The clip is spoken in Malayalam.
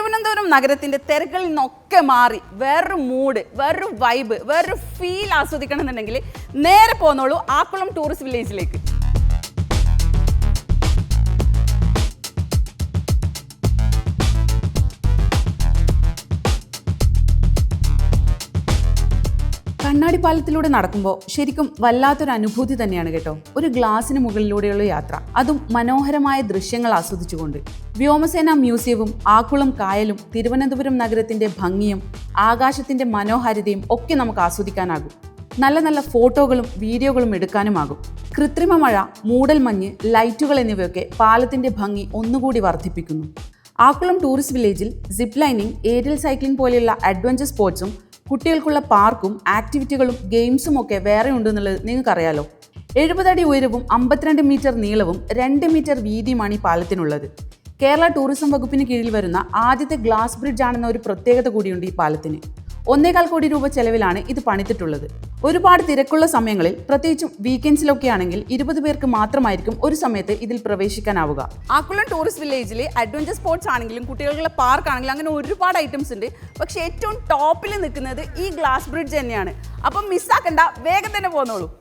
തിരുവനന്തപുരം നഗരത്തിന്റെ തിരകളിൽ നിന്നൊക്കെ മാറി വേറൊരു മൂഡ് വേറൊരു വൈബ് വേറൊരു ഫീൽ ആസ്വദിക്കണം എന്നുണ്ടെങ്കിൽ നേരെ പോന്നോളൂ ആക്കുളം ടൂറിസ്റ്റ് വില്ലേജിലേക്ക് കണ്ണാടി പാലത്തിലൂടെ നടക്കുമ്പോൾ ശരിക്കും വല്ലാത്തൊരു അനുഭൂതി തന്നെയാണ് കേട്ടോ. ഒരു ഗ്ലാസിന് മുകളിലൂടെയുള്ള യാത്ര. അതും മനോഹരമായ ദൃശ്യങ്ങൾ ആസ്വദിച്ചുകൊണ്ട്. വ്യോമസേന മ്യൂസിയവും ആക്കുളം കായലും തിരുവനന്തപുരം നഗരത്തിന്റെ ഭംഗിയും ആകാശത്തിന്റെ മനോഹാരിതയും ഒക്കെ നമുക്ക് ആസ്വദിക്കാനാകും. നല്ല നല്ല ഫോട്ടോകളും വീഡിയോകളും എടുക്കാനുമാകും. കൃത്രിമ മഴ മൂടൽമഞ്ഞ് ലൈറ്റുകൾ എന്നിവയൊക്കെ പാലത്തിന്റെ ഭംഗി ഒന്നുകൂടി വർദ്ധിപ്പിക്കുന്നു. ആക്കുളം ടൂറിസ്റ്റ് വില്ലേജിൽ സിപ്പ് ലൈനിങ് ഏരിയൽ സൈക്ലിംഗ് പോലെയുള്ള അഡ്വഞ്ചർ സ്പോർട്സും കുട്ടികൾക്കുള്ള പാർക്കും ആക്ടിവിറ്റികളും ഗെയിംസും ഒക്കെ വേറെ ഉണ്ടെന്നുള്ളത് നിങ്ങൾക്കറിയാലോ. എഴുപതടി ഉയരവും അമ്പത്തിരണ്ട് മീറ്റർ നീളവും രണ്ട് മീറ്റർ വീതിയുമാണ് ഈ പാലത്തിനുള്ളത്. കേരള ടൂറിസം വകുപ്പിന് കീഴിൽ വരുന്ന ആദ്യത്തെ ഗ്ലാസ് ബ്രിഡ്ജ് ആണെന്ന ഒരു പ്രത്യേകത കൂടിയുണ്ട് ഈ പാലത്തിന്. ഒന്നേകാൽ കോടി രൂപ ചെലവിലാണ് ഇത് പണിതിട്ടുള്ളത്. ഒരുപാട് തിരക്കുള്ള സമയങ്ങളിൽ പ്രത്യേകിച്ചും വീക്കെൻഡ്സിലൊക്കെ ആണെങ്കിൽ ഇരുപത് പേർക്ക് മാത്രമായിരിക്കും ഒരു സമയത്ത് ഇതിൽ പ്രവേശിക്കാനാവുക. ആക്കുളം ടൂറിസ്റ്റ് വില്ലേജിലെ അഡ്വഞ്ചർ സ്പോർട്സ് ആണെങ്കിലും കുട്ടികളുടെ പാർക്ക് ആണെങ്കിലും അങ്ങനെ ഒരുപാട് ഐറ്റംസ് ഉണ്ട്. പക്ഷേ ഏറ്റവും ടോപ്പിൽ നിൽക്കുന്നത് ഈ ഗ്ലാസ് ബ്രിഡ്ജ് തന്നെയാണ്. അപ്പം മിസ്സാക്കണ്ട വേഗം തന്നെ പോന്നോളൂ.